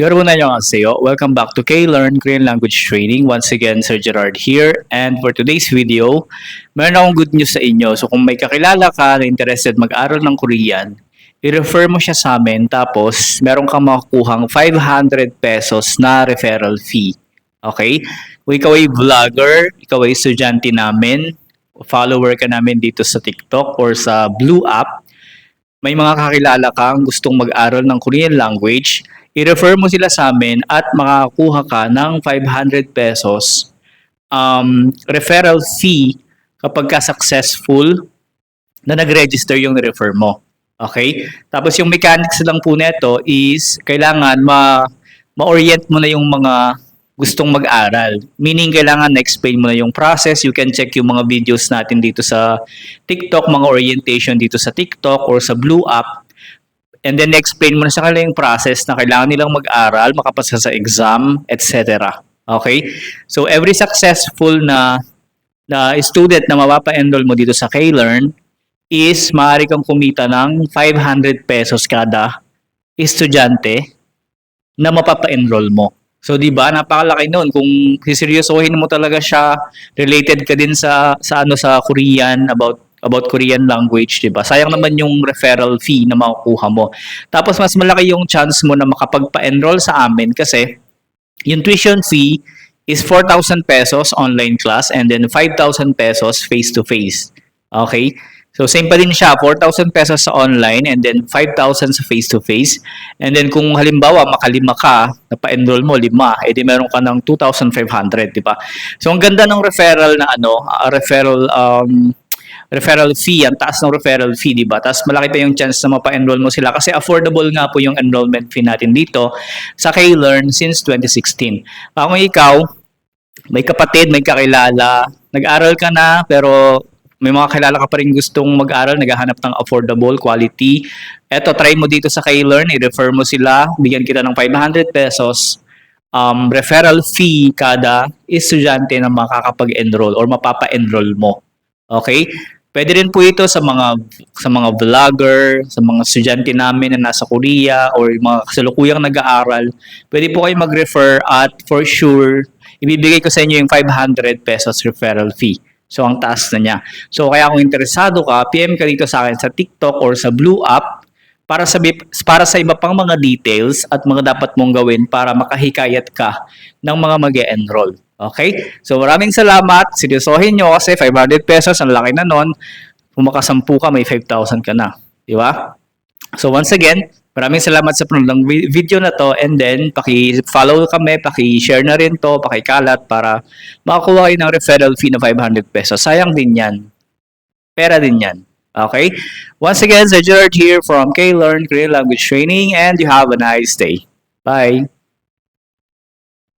여러분 안녕하세요. Welcome back to K-Learn Korean Language Training. Once again, Sir Gerard here. And for today's video, meron akong good news sa inyo. So kung may kakilala ka na interested mag-aral ng Korean, i-refer mo siya sa amin tapos meron kang makukuhang 500 pesos na referral fee. Okay? Kung ikaw ay vlogger, ikaw ay estudyante namin, follower ka namin dito sa TikTok or sa Blue App, may mga kakilala kang gustong mag-aral ng Korean language, i-refer mo sila sa amin at makakakuha ka ng 500 pesos um, referral fee kapag ka successful na nag-register yung refer mo. Okay? Tapos yung mechanics lang po neto is kailangan ma ma-orient mo na yung mga gustong mag-aral. Meaning, kailangan na-explain mo na yung process. You can check yung mga videos natin dito sa TikTok, mga orientation dito sa TikTok or sa Blue App. And then, explain mo na sa kanila yung process na kailangan nilang mag-aral, makapasa sa exam, etc. Okay? So, every successful na na student na mapapa-enroll mo dito sa K-Learn is maaari kang kumita ng 500 pesos kada estudyante na mapapa-enroll mo. So, di ba, napakalaki noon. Kung siseryosohin mo talaga siya, related ka din sa, sa ano sa Korean, about about Korean language, di ba? Sayang naman yung referral fee na makukuha mo. Tapos, mas malaki yung chance mo na makapagpa-enroll sa amin kasi yung tuition fee is 4,000 pesos online class and then 5,000 pesos face-to-face. Okay? So, same pa din siya, 4,000 pesos sa online and then 5,000 sa face-to-face. And then kung halimbawa makalima ka, napa-enroll mo lima, edi meron ka ng 2,500, di ba? So, ang ganda ng referral na ano, ah, referral um, referral fee, ang taas ng referral fee, di ba? Tapos malaki pa yung chance na mapa-enroll mo sila kasi affordable nga po yung enrollment fee natin dito sa K-Learn since 2016. Ah, Kung ikaw, may kapatid, may kakilala, nag-aral ka na pero may mga kilala ka pa rin gustong mag-aral, naghahanap ng affordable quality. Eto, try mo dito sa K-Learn, i-refer mo sila, bigyan kita ng 500 pesos um, referral fee kada estudyante na makakapag-enroll or mapapa-enroll mo. Okay? Pwede rin po ito sa mga sa mga vlogger, sa mga estudyante namin na nasa Korea or mga kasalukuyang nag-aaral. Pwede po kayo mag-refer at for sure, ibibigay ko sa inyo yung 500 pesos referral fee. So, ang taas na niya. So, kaya kung interesado ka, PM ka dito sa akin sa TikTok or sa Blue App para sa, para sa iba pang mga details at mga dapat mong gawin para makahikayat ka ng mga mag enroll Okay? So, maraming salamat. Seryosohin nyo kasi 500 pesos, ang laki na nun. Kung makasampu ka, may 5,000 ka na. Di ba? So, once again, Maraming salamat sa panonood ng vi- video na to and then paki-follow kami, paki-share na rin to, paki-kalat para makakuha kayo ng referral fee na 500 pesos. Sayang din yan. Pera din yan. Okay? Once again, Sir here from K-Learn Korean Language Training and you have a nice day. Bye!